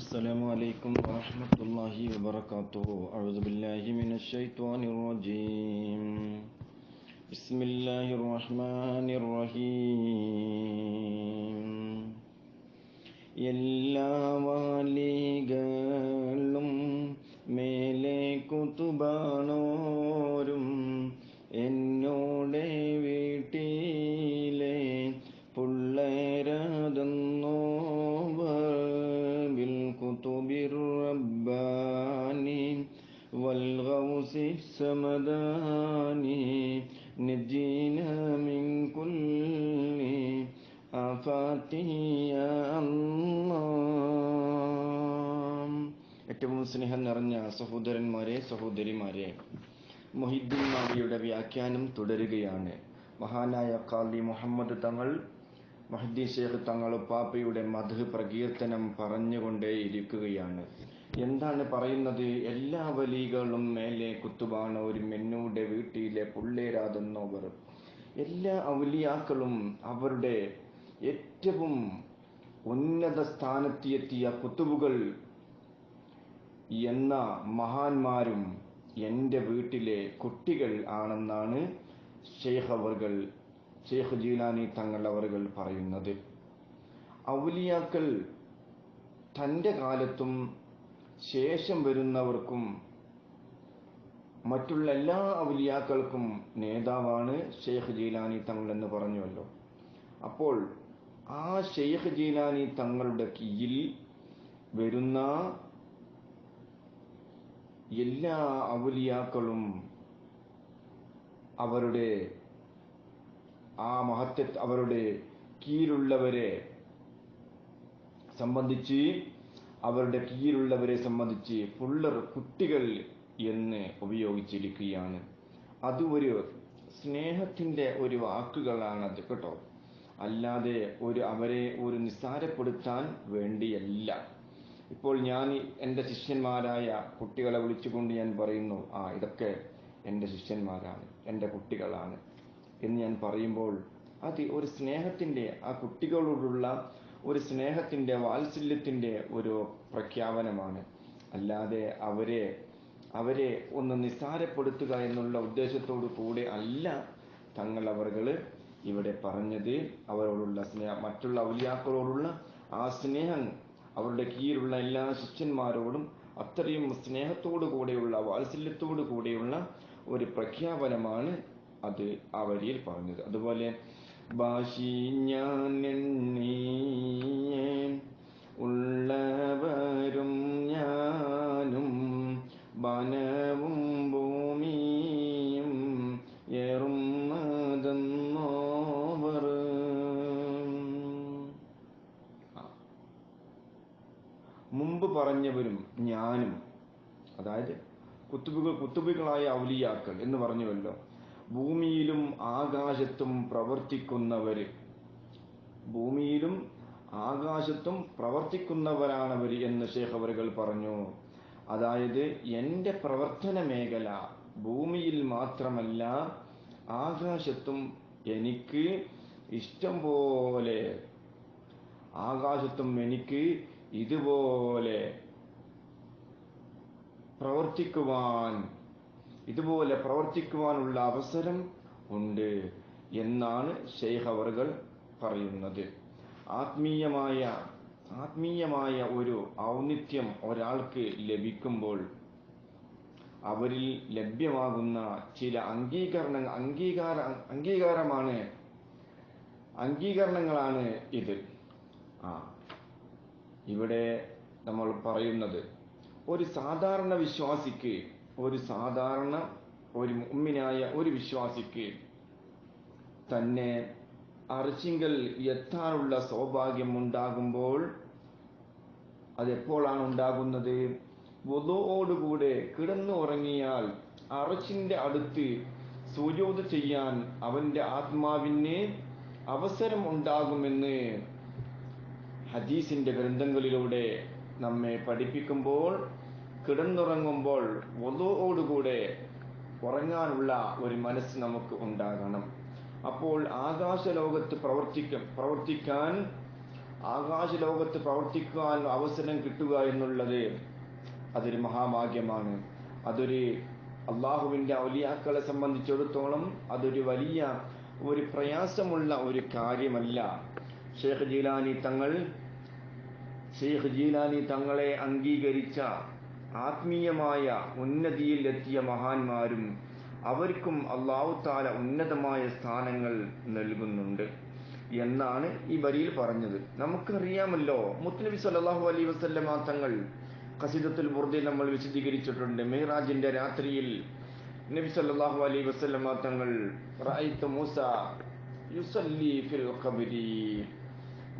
السلام عليكم ورحمة الله وبركاته أعوذ بالله من الشيطان الرجيم بسم الله الرحمن الرحيم എല്ലാ വാലികളും മേലെ കുത്തുബാണോരും വഫാത്തിഹ ഏറ്റവും സ്നേഹം നിറഞ്ഞ സഹോദരന്മാരെ സഹോദരിമാരെ മൊഹിദ്ദീൻ മാലിയുടെ വ്യാഖ്യാനം തുടരുകയാണ്. മഹാനായ കാലി മുഹമ്മദ് തങ്ങൾ മഹദ്ദീൻ ഷേഖ് തങ്ങൾ പാപ്പയുടെ മധു പ്രകീർത്തനം പറഞ്ഞുകൊണ്ടേയിരിക്കുകയാണ്. എന്താണ് പറയുന്നത്? എല്ലാ വലികളും മേലെ ഒരു മെന്നൂടെ വീട്ടിലെ പുള്ളേരാതെന്നോവർ എല്ലാ ഔലിയാക്കളും അവരുടെ ഏറ്റവും ഉന്നത സ്ഥാനത്തെത്തിയ കുത്തുബുകൾ എന്ന മഹാന്മാരും എന്റെ വീട്ടിലെ കുട്ടികൾ ആണെന്നാണ് ഷെയ്ഖ് അവർകൾ ഷെയ്ഖ് ജീലാനി തങ്ങൾ അവർകൾ പറയുന്നത്. ഔലിയാക്കൾ തന്റെ കാലത്തും ശേഷം വരുന്നവർക്കും മറ്റുള്ള എല്ലാ ഔലിയാക്കൾക്കും നേതാവാണ് ഷെയ്ഖ് ജീലാനി തങ്ങൾ എന്ന് പറഞ്ഞുവല്ലോ. അപ്പോൾ ആ ഷെയ്ഖ് ജീലാനി തങ്ങളുടെ കീയിൽ വരുന്ന എല്ലാ ഔലിയാക്കളും അവരുടെ ആ മഹത്വ അവരുടെ കീഴിലുള്ളവരെ സംബന്ധിച്ച് അവരുടെ കീഴിലുള്ളവരെ സംബന്ധിച്ച് പുള്ളർ കുട്ടികൾ എന്ന് ഉപയോഗിച്ചിരിക്കുകയാണ്. അത് ഒരു സ്നേഹത്തിന്റെ ഒരു വാക്കുകളാണത് കേട്ടോ. അല്ലാതെ ഒരു അവരെ ഒരു നിസ്സാരപ്പെടുത്താൻ വേണ്ടിയല്ല. ഇപ്പോൾ ഞാൻ എന്റെ ശിഷ്യന്മാരായ കുട്ടികളെ വിളിച്ചുകൊണ്ട് ഞാൻ പറയുന്നു ആ ഇതൊക്കെ എന്റെ ശിഷ്യന്മാരാണ് എന്റെ കുട്ടികളാണ് എന്ന് ഞാൻ പറയുമ്പോൾ അത് ഒരു സ്നേഹത്തിന്റെ ആ കുട്ടികളോടുള്ള ഒരു സ്നേഹത്തിന്റെ വാത്സല്യത്തിന്റെ ഒരു പ്രഖ്യാപനമാണ്. അല്ലാതെ അവരെ അവരെ ഒന്ന് നിസ്സാരപ്പെടുത്തുക എന്നുള്ള ഉദ്ദേശത്തോടു കൂടെ അല്ല തങ്ങൾ അവർകൾ ഇവിടെ പറഞ്ഞത് അവരോടുള്ള സ്നേഹം മറ്റുള്ള ഔലിയാക്കളോടുള്ള ആ സ്നേഹം അവരുടെ കീഴിലുള്ള എല്ലാ ശിഷ്യന്മാരോടും അത്രയും സ്നേഹത്തോടു കൂടെയുള്ള വാത്സല്യത്തോടു കൂടെയുള്ള ഒരു പ്രഖ്യാപനമാണ് അത് ആ വരിയിൽ പറഞ്ഞത്. അതുപോലെ ഭാഷി ഞാൻ ഉള്ളവരും ഞാനും വനവും പറഞ്ഞവരും ഞാനും അതായത് കുത്തുബുകൾ കുത്തുബുകളായ ഔലിയാക്കൾ എന്ന് പറഞ്ഞുവല്ലോ ഭൂമിയിലും ആകാശത്തും പ്രവർത്തിക്കുന്നവര് ഭൂമിയിലും ആകാശത്തും പ്രവർത്തിക്കുന്നവരാണവർ എന്ന് ഷേഖ് അവരുകൾ പറഞ്ഞു. അതായത് എന്റെ പ്രവർത്തന മേഖല ഭൂമിയിൽ മാത്രമല്ല ആകാശത്തും എനിക്ക് ഇഷ്ടം പോലെ ആകാശത്തും എനിക്ക് ഇതുപോലെ പ്രവർത്തിക്കുവാൻ ഇതുപോലെ പ്രവർത്തിക്കുവാനുള്ള അവസരം ഉണ്ട് എന്നാണ് ഷെയ്ഖ് അവർകൾ പറയുന്നത്. ആത്മീയമായ ആത്മീയമായ ഒരു ഔന്നിത്യം ഒരാൾക്ക് ലഭിക്കുമ്പോൾ അവരിൽ ലഭ്യമാകുന്ന ചില അംഗീകരണ അംഗീകാര അംഗീകാരമാണ് അംഗീകരണങ്ങളാണ് ഇത്. ആ ഇവിടെ നമ്മൾ പറയുന്നത് ഒരു സാധാരണ വിശ്വാസിക്ക് ഒരു സാധാരണ ഒരു മുമ്മിനായ ഒരു വിശ്വാസിക്ക് തന്നെ അർച്ചിങ്കൽ എത്താനുള്ള സൗഭാഗ്യം ഉണ്ടാകുമ്പോൾ അതെപ്പോഴാണ് ഉണ്ടാകുന്നത്? വധുവോടുകൂടെ കിടന്നു ഉറങ്ങിയാൽ അറച്ചിന്റെ അടുത്ത് സുജോത് ചെയ്യാൻ അവന്റെ ആത്മാവിന് അവസരം ഉണ്ടാകുമെന്ന് ഹദീസിന്റെ ഗ്രന്ഥങ്ങളിലൂടെ നമ്മെ പഠിപ്പിക്കുമ്പോൾ കിടന്നുറങ്ങുമ്പോൾ വധുവോടുകൂടെ ഉറങ്ങാനുള്ള ഒരു മനസ്സ് നമുക്ക് ഉണ്ടാകണം. അപ്പോൾ ആകാശലോകത്ത് പ്രവർത്തിക്കും പ്രവർത്തിക്കാൻ ആകാശ പ്രവർത്തിക്കാൻ അവസരം കിട്ടുക എന്നുള്ളത് അതൊരു മഹാഭാഗ്യമാണ്. അതൊരു അള്ളാഹുവിന്റെ ഔലിയാക്കളെ സംബന്ധിച്ചിടത്തോളം അതൊരു വലിയ ഒരു പ്രയാസമുള്ള ഒരു കാര്യമല്ല. ഷേഖ് ജീലാനി തങ്ങൾ ഷെയ്ഖ് ജീലാനി തങ്ങളെ അംഗീകരിച്ച ആത്മീയമായ ഉന്നതിയിൽ എത്തിയ മഹാന്മാരും അവർക്കും അള്ളാഹു താല ഉന്നതമായ സ്ഥാനങ്ങൾ നൽകുന്നുണ്ട് എന്നാണ് ഈ വരിയിൽ പറഞ്ഞത്. നമുക്കറിയാമല്ലോ മുത്തുനബി സല്ലല്ലാഹു അലൈഹി വസല്ലമ തങ്ങൾ ഖസീദത്തുൽ ബുർദി നമ്മൾ വിശദീകരിച്ചിട്ടുണ്ട്. മെഹ്റാജിന്റെ രാത്രിയിൽ നബി സല്ലാഹു അലൈഹി വസല്ലമ തങ്ങൾ മൂസ യുസല്ലി ഫിൽ ഖബരി.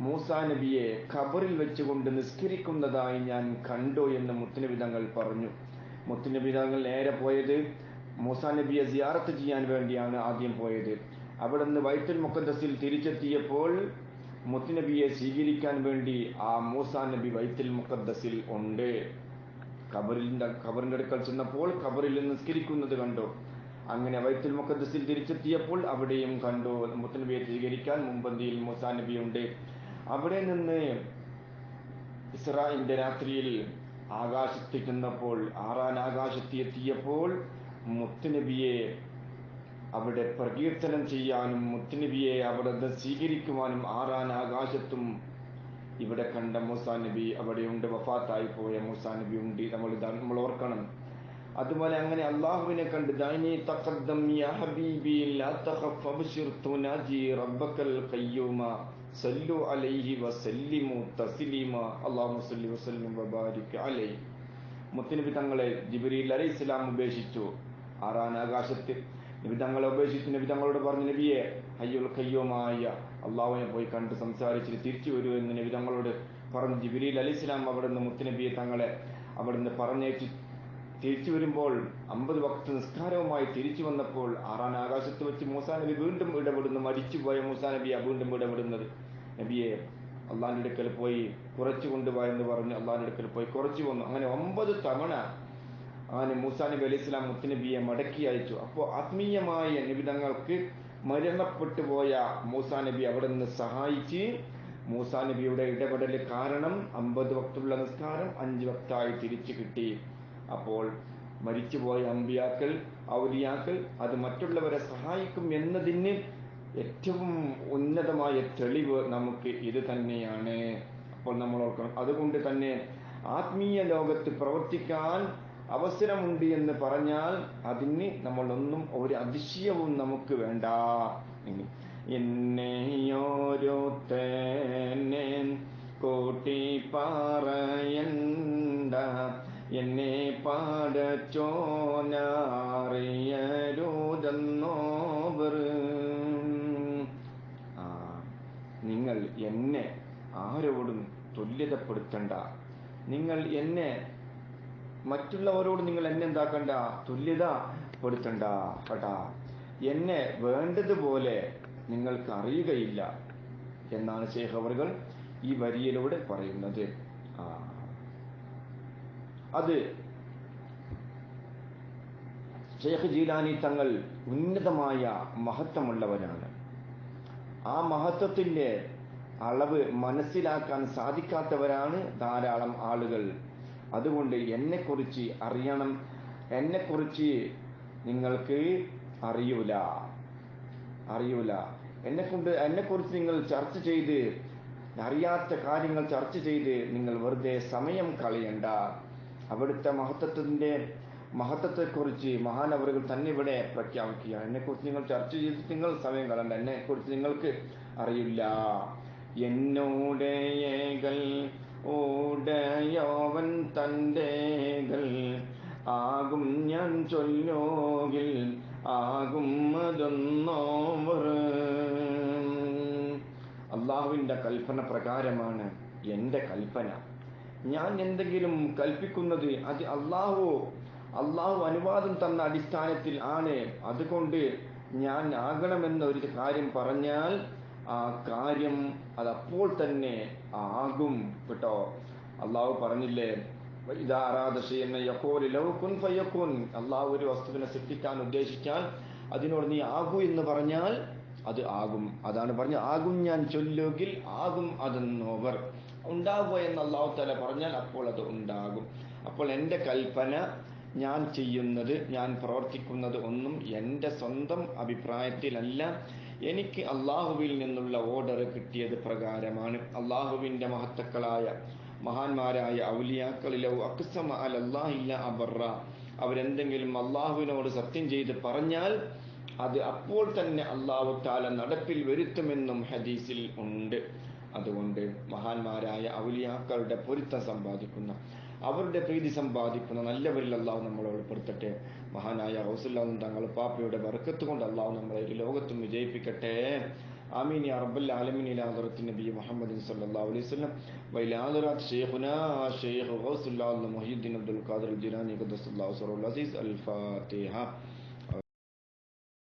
മൂസ നബിയെ ഖബറിൽ വെച്ചുകൊണ്ട് നിസ്കരിക്കുന്നതായി ഞാൻ കണ്ടു എന്ന് മുത്തുനബി തങ്ങൾ പറഞ്ഞു. മുത്തുനബി തങ്ങൾ നേരെ പോയത് മൂസ നബിയെ സിയാറത്ത് ചെയ്യാൻ വേണ്ടിയാണ് ആദ്യം പോയത്. അവിടെ നിന്ന് വൈത്തുൽ മുഖദ്ദസിൽ തിരിച്ചെത്തിയപ്പോൾ മുത്തുനബിയെ സ്വീകരിക്കാൻ വേണ്ടി ആ മൂസ നബി വൈത്തുൽ മുഖദ്ദസിൽ ഉണ്ട്. ഖബറിന്റെ ഖബറിന്റെ അടുക്കൽ ചെന്നപ്പോൾ ഖബറിൽ നിസ്കരിക്കുന്നത് കണ്ടു. അങ്ങനെ വൈത്തുൽ മുഖദ്ദസിൽ തിരിച്ചെത്തിയപ്പോൾ അവിടെയും കണ്ടു. മുത്തനബിയെ സ്വീകരിക്കാൻ മുമ്പന്തിയിൽ മൂസാ നബിയുണ്ട്. അവിടെ നിന്ന് ഇസ്രായേലിന്റെ രാത്രിയിൽ ആകാശത്തിൽ ചെന്നപ്പോൾ ആറാൻ ആകാശത്തിൽ എത്തിയപ്പോൾ മുത്തുനബിയെ അവിടെ പ്രകീർത്തനം ചെയ്യാനും മുത്തുനബിയെ അവിടെ സ്വീകരിക്കുവാനും ആറാൻ ആകാശത്തും ഇവിടെ കണ്ട മൂസാ നബി അവിടെയുണ്ട് വഫാത്തായി പോയ മൂസാ നബി ഉണ്ട് നമ്മൾ നമ്മൾ ഓർക്കണം. അതുപോലെ അങ്ങനെ അള്ളാഹുവിനെ കണ്ട് ദാനി തഖദ്ദം യാ ഹബീബി ലാ തഖഫ് റബ്ബക്കൽ സല്ലു അലൈഹി സല്ലി തങ്ങളെ ജിബ്രീൽ അലൈഹി ഇസ്ലാം ഉപേക്ഷിച്ചു. ആറാൻ ആകാശത്ത് നബി തങ്ങളെ ഉപേക്ഷിച്ചു നബി തങ്ങളോട് പറഞ്ഞു നബിയെ അയ്യുൽ കയ്യോമായ അള്ളാഹുവിനെ പോയി കണ്ട് സംസാരിച്ചിട്ട് തിരിച്ചു വരൂ എന്ന് നബി തങ്ങളോട് പറഞ്ഞു. ജിബിരിൽ അലി ഇസ്ലാം അവിടെ നിന്ന് മുത്തുനബിയെ തങ്ങളെ അവിടെ നിന്ന് തിരിച്ചു വരുമ്പോൾ അമ്പത് വക്ത നിസ്കാരവുമായി തിരിച്ചു വന്നപ്പോൾ ആറാൻ ആകാശത്ത് വെച്ച് മൂസാ നബി വീണ്ടും ഇടപെടുന്നു. മരിച്ചുപോയ മൂസാ നബിയെ വീണ്ടും ഇടപെടുന്നത്. നബിയെ അള്ളാഹിന്റെ അടുക്കൽ പോയി കുറച്ചു കൊണ്ടുപോയ എന്ന് പറഞ്ഞ് അള്ളാഹിന്റെ അടുക്കൽ പോയി കുറച്ചു വന്നു. അങ്ങനെ ഒമ്പത് തവണ അങ്ങനെ മൂസാ നബി അലൈഹി സ്വലാം മുത്തുനബിയെ മടക്കി അയച്ചു. അപ്പോൾ ആത്മീയമായ നിബിധങ്ങൾക്ക് മരണപ്പെട്ടു പോയ മൂസാ നബി അവിടെ നിന്ന് സഹായിച്ച് മൂസാ നബിയുടെ ഇടപെടൽ കാരണം അമ്പത് വക്തുള്ള നിസ്കാരം അഞ്ച് വക്തായി തിരിച്ചു കിട്ടി. അപ്പോൾ മരിച്ചുപോയ അമ്പിയാക്കൾ ഔലിയാക്കൾ അത് മറ്റുള്ളവരെ സഹായിക്കും എന്നതിന് ഏറ്റവും ഉന്നതമായ തെളിവ് നമുക്ക് ഇത് തന്നെയാണ്. അപ്പോൾ നമ്മൾ ഓർക്കണം. അതുകൊണ്ട് തന്നെ ആത്മീയ ലോകത്ത് പ്രവർത്തിക്കാൻ അവസരമുണ്ട് എന്ന് പറഞ്ഞാൽ അതിന് നമ്മളൊന്നും ഒരു അതിശയവും നമുക്ക് വേണ്ട. ഇനി എന്നെയോരോത്തന്നെ കൂട്ടി പറയണ്ട എന്നെ പാടച്ചോനറിയരുതെന്നോവർ. ആ നിങ്ങൾ എന്നെ ആരോടും തുല്യതപ്പെടുത്തണ്ട. നിങ്ങൾ എന്നെ മറ്റുള്ളവരോട് നിങ്ങൾ എന്നെ എന്താക്കണ്ട? തുല്യത പെടുത്തണ്ട കേട്ടാ. എന്നെ വേണ്ടതുപോലെ നിങ്ങൾക്ക് അറിയുകയില്ല എന്നാണ് ശേഖവറുകൾ ഈ വരിയിലൂടെ പറയുന്നത്. ആ. അത് ഷെയ്ഖ് ജീലാനി തങ്ങൾ ഉന്നതമായ മഹത്വമുള്ളവരാണ്. ആ മഹത്വത്തിന്റെ അളവ് മനസ്സിലാക്കാൻ സാധിക്കാത്തവരാണ് ധാരാളം ആളുകൾ. അതുകൊണ്ട് എന്നെക്കുറിച്ച് അറിയണം. എന്നെക്കുറിച്ച് നിങ്ങൾക്ക് അറിയൂല. അറിയൂല. എന്നെ കൊണ്ട് എന്നെക്കുറിച്ച് നിങ്ങൾ ചർച്ച ചെയ്ത് അറിയാത്ത കാര്യങ്ങൾ ചർച്ച ചെയ്ത് നിങ്ങൾ വെറുതെ സമയം കളയണ്ട. അവിടുത്തെ മഹത്വത്തിന്റെ മഹത്വത്തെക്കുറിച്ച് മഹാനവറുകൾ തന്നെ ഇവിടെ പ്രഖ്യാപിക്കുക എന്നെക്കുറിച്ച് നിങ്ങൾ ചർച്ച ചെയ്തിട്ട് നിങ്ങൾ സമയം കളണ്ട എന്നെക്കുറിച്ച് നിങ്ങൾക്ക് അറിയില്ല. എന്നോടെ ഏകൽ ഓടയോവൻ തന്റെകൾ ആകും ഞാൻ ചൊല്ലോകിൽ ആകും അതൊന്നോവർ. അള്ളാഹുവിന്റെ കൽപ്പന പ്രകാരമാണ് എന്റെ കൽപ്പന. ഞാൻ എന്തെങ്കിലും കൽപ്പിക്കുന്നത് അത് അള്ളാഹു അള്ളാഹു അനുവാദം തന്ന അടിസ്ഥാനത്തിൽ ആണ്. അതുകൊണ്ട് ഞാൻ ആകണമെന്ന ഒരു കാര്യം പറഞ്ഞാൽ ആ കാര്യം അതപ്പോൾ തന്നെ ആകും കേട്ടോ. അള്ളാഹു പറഞ്ഞില്ലേ അള്ളാഹു ഒരു വസ്തുവിനെ സൃഷ്ടിക്കാൻ ഉദ്ദേശിച്ചാൽ അതിനോട് നീ ആകൂ എന്ന് പറഞ്ഞാൽ അത് ആകും. അതാണ് പറഞ്ഞത് ആകും ഞാൻ ചൊല്ലുകിൽ ആകും അതെന്നോവർ. ഉണ്ടാകുക എന്ന് അള്ളാഹു തല പറഞ്ഞാൽ അപ്പോൾ അത് ഉണ്ടാകും. അപ്പോൾ എന്റെ കൽപ്പന ഞാൻ ചെയ്യുന്നത് ഞാൻ പ്രവർത്തിക്കുന്നത് ഒന്നും എന്റെ സ്വന്തം അഭിപ്രായത്തിലല്ല. എനിക്ക് അള്ളാഹുവിൽ നിന്നുള്ള ഓർഡർ കിട്ടിയത് പ്രകാരമാണ്. അള്ളാഹുവിന്റെ മഹത്തക്കളായ മഹാന്മാരായ ഔലിയാക്കളിലോ അക്സമ അൽ അള്ളാഹില്ല അബറ അവരെന്തെങ്കിലും അള്ളാഹുവിനോട് സത്യം ചെയ്ത് പറഞ്ഞാൽ അത് അപ്പോൾ തന്നെ അള്ളാഹു താല നടപ്പിൽ വരുത്തുമെന്നും ഹദീസിൽ ഉണ്ട്. അതുകൊണ്ട് മഹാന്മാരായ ഔലിയാക്കളുടെ പൊരുത്തം സമ്പാദിക്കുന്ന അവരുടെ പ്രീതി സമ്പാദിക്കുന്ന നല്ലവരിൽ അള്ളാഹു നമ്മളെ ഉൾപ്പെടുത്തട്ടെ മഹാനായ ഹൗസുല്ലാഹും തങ്ങൾ പാപ്പയുടെ ബർക്കത്ത് കൊണ്ട് അള്ളാഹു നമ്മളെ ഒരു ലോകത്തും വിജയിപ്പിക്കട്ടെ آمين يا رب العالمين إلى حضرة النبي محمد صلى الله عليه وسلم وإلى حضرات شيخنا شيخ غوث الله محي الدين عبد القادر الجيلاني قدس الله سره العزيز الفاتحة